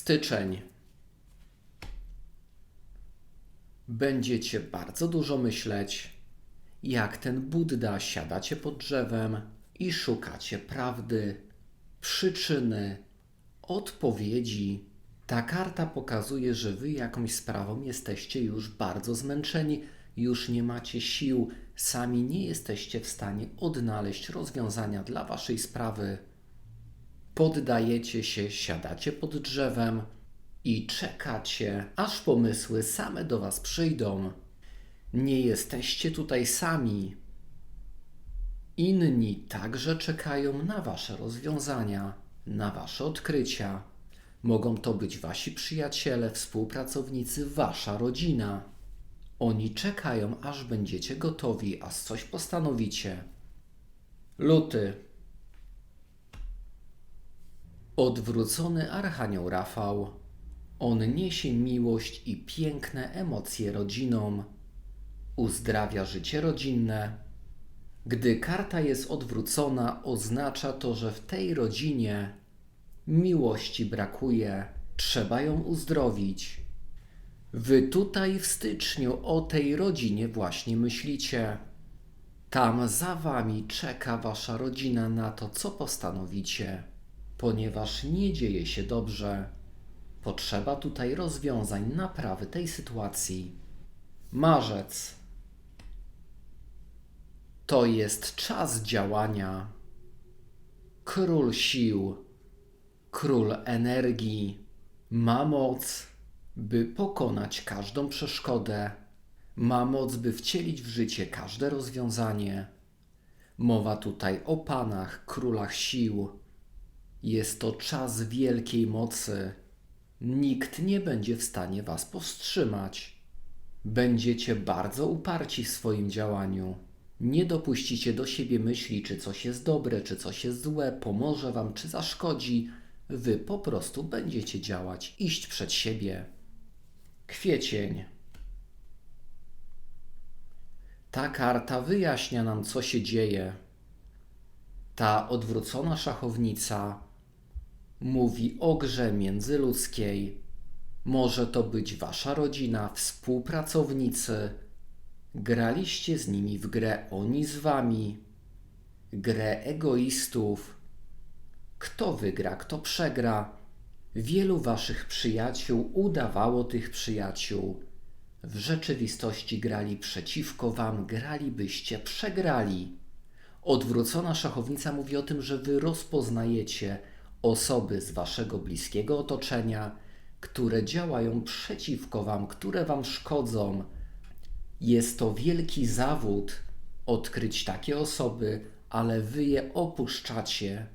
Styczeń. Będziecie bardzo dużo myśleć, jak ten Buddha siadacie pod drzewem i szukacie prawdy, przyczyny, odpowiedzi. Ta karta pokazuje, że wy jakąś sprawą jesteście już bardzo zmęczeni, już nie macie sił, sami nie jesteście w stanie odnaleźć rozwiązania dla waszej sprawy. Poddajecie się, siadacie pod drzewem i czekacie, aż pomysły same do Was przyjdą. Nie jesteście tutaj sami. Inni także czekają na Wasze rozwiązania, na Wasze odkrycia. Mogą to być Wasi przyjaciele, współpracownicy, Wasza rodzina. Oni czekają, aż będziecie gotowi, aż coś postanowicie. Luty. Odwrócony Archanioł Rafał. On niesie miłość i piękne emocje rodzinom. Uzdrawia życie rodzinne. Gdy karta jest odwrócona, oznacza to, że w tej rodzinie miłości brakuje, trzeba ją uzdrowić. Wy tutaj w styczniu o tej rodzinie właśnie myślicie. Tam za wami czeka wasza rodzina na to, co postanowicie, ponieważ nie dzieje się dobrze. Potrzeba tutaj rozwiązań naprawy tej sytuacji. Marzec. To jest czas działania. Król sił, król energii ma moc, by pokonać każdą przeszkodę, ma moc, by wcielić w życie każde rozwiązanie. Mowa tutaj o panach, królach sił. Jest to czas wielkiej mocy. Nikt nie będzie w stanie was powstrzymać. Będziecie bardzo uparci w swoim działaniu. Nie dopuścicie do siebie myśli, czy coś jest dobre, czy coś jest złe, pomoże wam, czy zaszkodzi. Wy po prostu będziecie działać, iść przed siebie. Kwiecień. Ta karta wyjaśnia nam, co się dzieje. Ta odwrócona szachownica mówi o grze międzyludzkiej. Może to być wasza rodzina, współpracownicy. Graliście z nimi w grę oni z wami. Grę egoistów. Kto wygra, kto przegra. Wielu waszych przyjaciół udawało tych przyjaciół. W rzeczywistości grali przeciwko wam, gralibyście przegrali. Odwrócona szachownica mówi o tym, że wy rozpoznajecie osoby z waszego bliskiego otoczenia, które działają przeciwko wam, które wam szkodzą. Jest to wielki zawód odkryć takie osoby, ale wy je opuszczacie.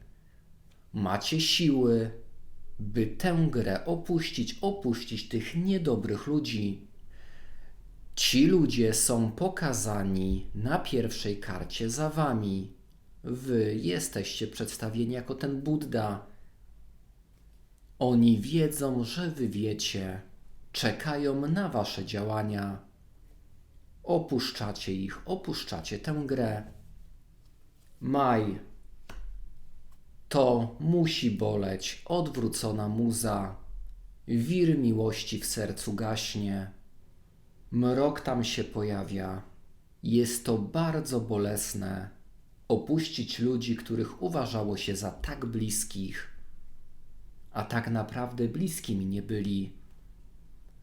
Macie siły, by tę grę opuścić, opuścić tych niedobrych ludzi. Ci ludzie są pokazani na pierwszej karcie za wami. Wy jesteście przedstawieni jako ten Buddha. Oni wiedzą, że wy wiecie, czekają na wasze działania. Opuszczacie ich, opuszczacie tę grę. Maj. To musi boleć, odwrócona muza. Wir miłości w sercu gaśnie. Mrok tam się pojawia. Jest to bardzo bolesne. Opuścić ludzi, których uważało się za tak bliskich, a tak naprawdę bliskimi nie byli.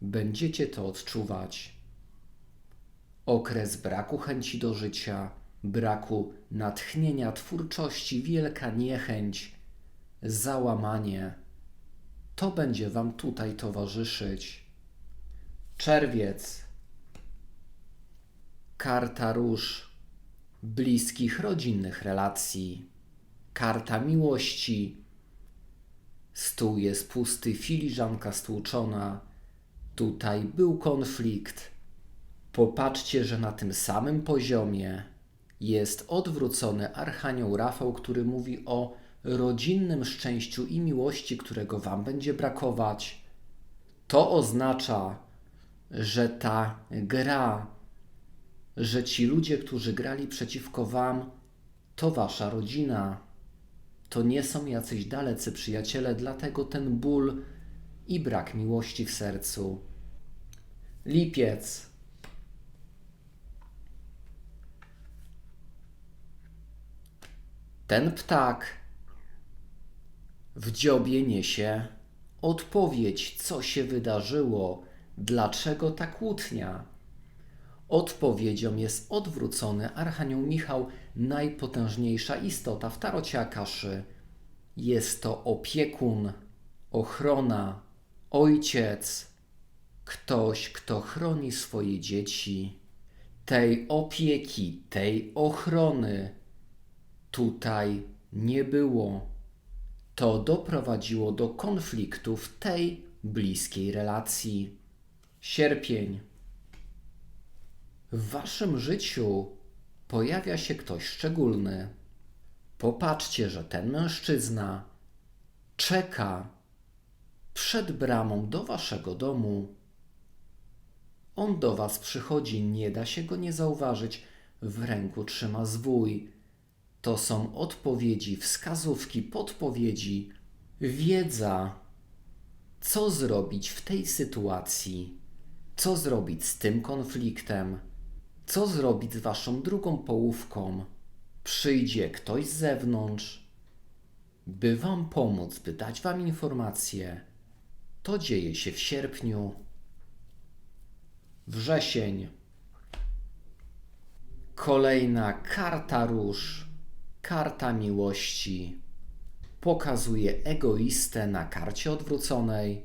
Będziecie to odczuwać. Okres braku chęci do życia, braku natchnienia, twórczości, wielka niechęć, załamanie. To będzie Wam tutaj towarzyszyć. Czerwiec. Karta róż bliskich rodzinnych relacji. Karta miłości. Stół jest pusty, filiżanka stłuczona. Tutaj był konflikt. Popatrzcie, że na tym samym poziomie jest odwrócony Archanioł Rafał, który mówi o rodzinnym szczęściu i miłości, którego Wam będzie brakować. To oznacza, że ta gra, że ci ludzie, którzy grali przeciwko Wam, to Wasza rodzina. To nie są jacyś dalecy przyjaciele, dlatego ten ból i brak miłości w sercu. Lipiec. Ten ptak w dziobie niesie odpowiedź, co się wydarzyło, dlaczego ta kłótnia. Odpowiedzią jest odwrócony Archanioł Michał, najpotężniejsza istota w tarocie Akaszy. Jest to opiekun, ochrona, ojciec, ktoś, kto chroni swoje dzieci. Tej opieki, tej ochrony tutaj nie było. To doprowadziło do konfliktu w tej bliskiej relacji. Sierpień. W waszym życiu pojawia się ktoś szczególny. Popatrzcie, że ten mężczyzna czeka przed bramą do waszego domu. On do was przychodzi, nie da się go nie zauważyć. W ręku trzyma zwój. To są odpowiedzi, wskazówki, podpowiedzi, wiedza, co zrobić w tej sytuacji, co zrobić z tym konfliktem, co zrobić z waszą drugą połówką. Przyjdzie ktoś z zewnątrz, by wam pomóc, by dać wam informacje. To dzieje się w sierpniu. Wrzesień. Kolejna karta róż, karta miłości. Pokazuje egoistę na karcie odwróconej.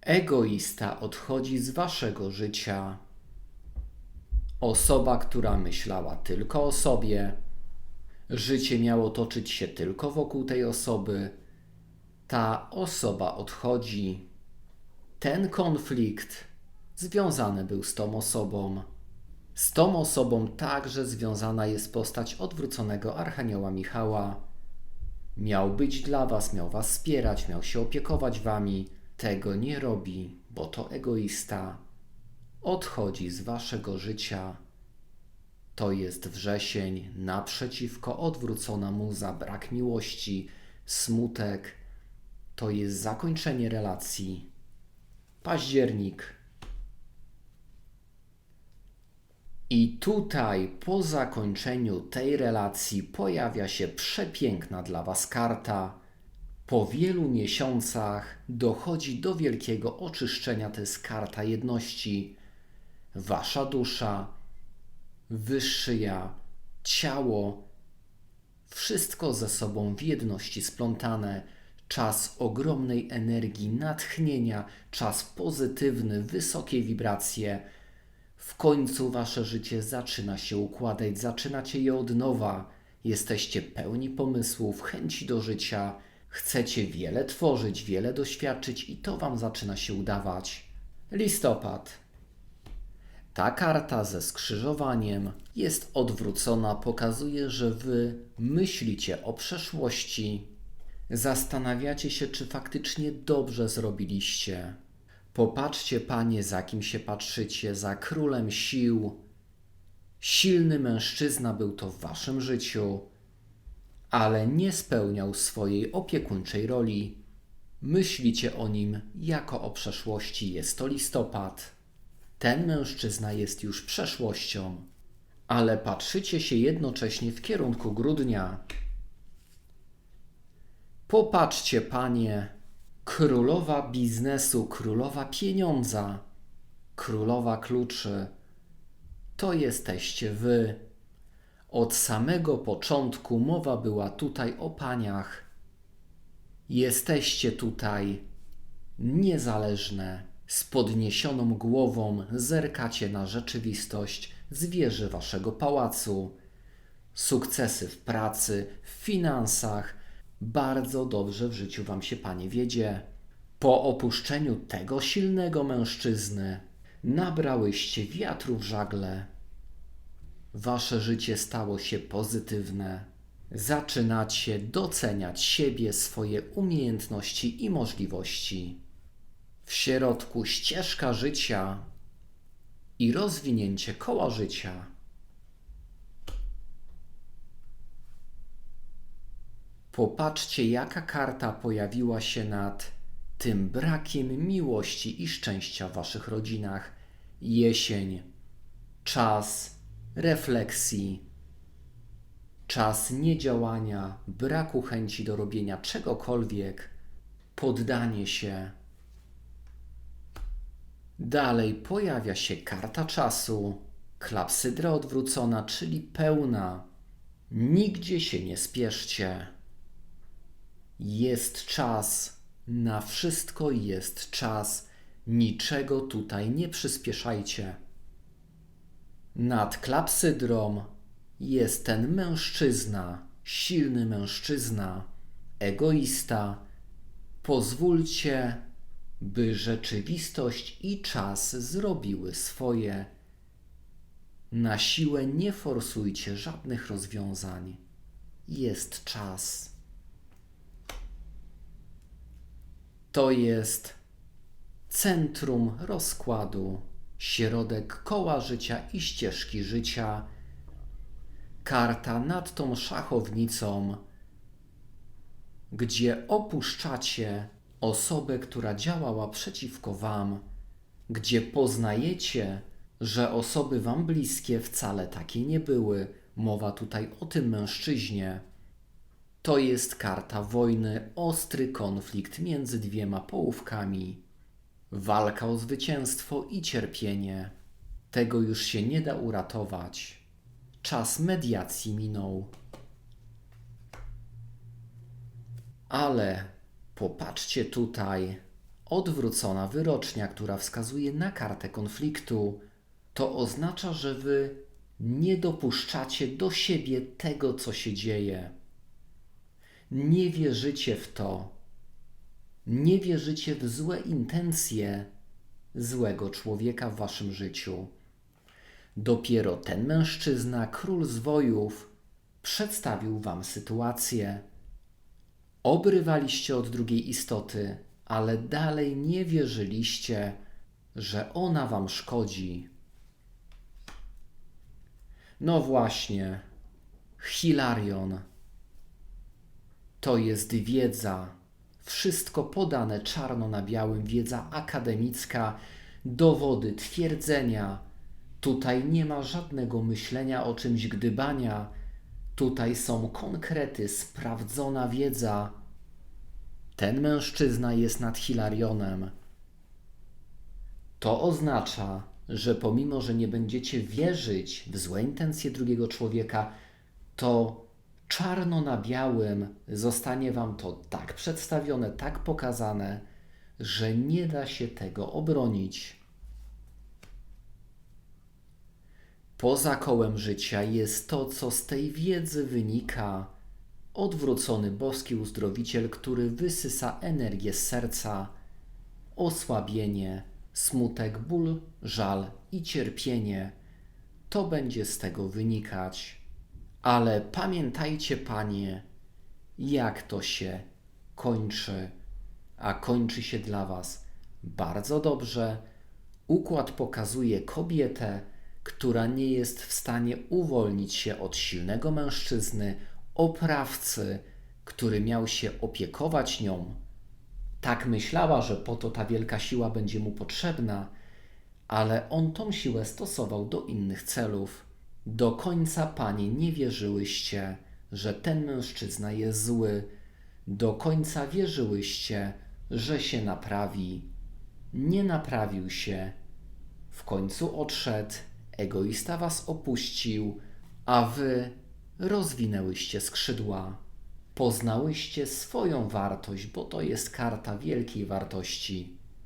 Egoista odchodzi z waszego życia. Osoba, która myślała tylko o sobie, życie miało toczyć się tylko wokół tej osoby, ta osoba odchodzi. Ten konflikt związany był z tą osobą. Z tą osobą także związana jest postać odwróconego Archanioła Michała. Miał być dla was, miał was wspierać, miał się opiekować wami. Tego nie robi, bo to egoista. Odchodzi z waszego życia. To jest wrzesień, naprzeciwko odwrócona mu za brak miłości, smutek. To jest zakończenie relacji. Październik. I tutaj, po zakończeniu tej relacji, pojawia się przepiękna dla Was karta. Po wielu miesiącach dochodzi do wielkiego oczyszczenia. To jest karta jedności. Wasza dusza, wyższy ja, ciało, wszystko ze sobą w jedności splątane. Czas ogromnej energii, natchnienia, czas pozytywny, wysokie wibracje w końcu wasze życie zaczyna się układać, zaczynacie je od nowa. Jesteście pełni pomysłów, chęci do życia, chcecie wiele tworzyć, wiele doświadczyć i to wam zaczyna się udawać. Listopad. Ta karta ze skrzyżowaniem jest odwrócona, pokazuje, że wy myślicie o przeszłości, zastanawiacie się, czy faktycznie dobrze zrobiliście. Popatrzcie, panie, za kim się patrzycie, za królem sił. Silny mężczyzna był to w waszym życiu, ale nie spełniał swojej opiekuńczej roli. Myślicie o nim jako o przeszłości. Jest to listopad. Ten mężczyzna jest już przeszłością, ale patrzycie się jednocześnie w kierunku grudnia. Popatrzcie, panie, królowa biznesu, królowa pieniądza, królowa kluczy. To jesteście wy. Od samego początku mowa była tutaj o paniach. Jesteście tutaj niezależne, z podniesioną głową zerkacie na rzeczywistość z wieży waszego pałacu. Sukcesy w pracy, w finansach, bardzo dobrze w życiu wam się, panie, wiedzie. Po opuszczeniu tego silnego mężczyzny nabrałyście wiatru w żagle. Wasze życie stało się pozytywne. Zaczynacie doceniać siebie, swoje umiejętności i możliwości. W środku ścieżka życia i rozwinięcie koła życia. Popatrzcie, jaka karta pojawiła się nad tym brakiem miłości i szczęścia w waszych rodzinach. Jesień, czas refleksji, czas niedziałania, braku chęci do robienia czegokolwiek, poddanie się. Dalej pojawia się karta czasu, klapsydra odwrócona, czyli pełna. Nigdzie się nie spieszcie. Jest czas, na wszystko jest czas, niczego tutaj nie przyspieszajcie. Nad klapsydrą jest ten mężczyzna, silny mężczyzna, egoista. Pozwólcie, by rzeczywistość i czas zrobiły swoje. Na siłę nie forsujcie żadnych rozwiązań. Jest czas. To jest centrum rozkładu, środek koła życia i ścieżki życia. Karta nad tą szachownicą, gdzie opuszczacie osobę, która działała przeciwko Wam, gdzie poznajecie, że osoby Wam bliskie wcale takie nie były. Mowa tutaj o tym mężczyźnie. To jest karta wojny, ostry konflikt między dwiema połówkami. Walka o zwycięstwo i cierpienie. Tego już się nie da uratować. Czas mediacji minął. Ale popatrzcie tutaj. Odwrócona wyrocznia, która wskazuje na kartę konfliktu, to oznacza, że wy nie dopuszczacie do siebie tego, co się dzieje. Nie wierzycie w to. Nie wierzycie w złe intencje złego człowieka w waszym życiu. Dopiero ten mężczyzna, król zwojów, przedstawił wam sytuację. Obrywaliście od drugiej istoty, ale dalej nie wierzyliście, że ona wam szkodzi. No właśnie, Hilarion. To jest wiedza, wszystko podane czarno na białym, wiedza akademicka, dowody, twierdzenia. Tutaj nie ma żadnego myślenia o czymś, gdybania. Tutaj są konkrety, sprawdzona wiedza. Ten mężczyzna jest nad Hilarionem. To oznacza, że pomimo, że nie będziecie wierzyć w złe intencje drugiego człowieka, to czarno na białym zostanie Wam to tak przedstawione, tak pokazane, że nie da się tego obronić. Poza kołem życia jest to, co z tej wiedzy wynika. Odwrócony boski uzdrowiciel, który wysysa energię z serca, osłabienie, smutek, ból, żal i cierpienie. To będzie z tego wynikać. Ale pamiętajcie, panie, jak to się kończy, a kończy się dla was bardzo dobrze. Układ pokazuje kobietę, która nie jest w stanie uwolnić się od silnego mężczyzny, oprawcy, który miał się opiekować nią. Tak myślała, że po to ta wielka siła będzie mu potrzebna, ale on tą siłę stosował do innych celów. Do końca, panie, nie wierzyłyście, że ten mężczyzna jest zły. Do końca wierzyłyście, że się naprawi. Nie naprawił się. W końcu odszedł, egoista was opuścił, a wy rozwinęłyście skrzydła. Poznałyście swoją wartość, bo to jest karta wielkiej wartości.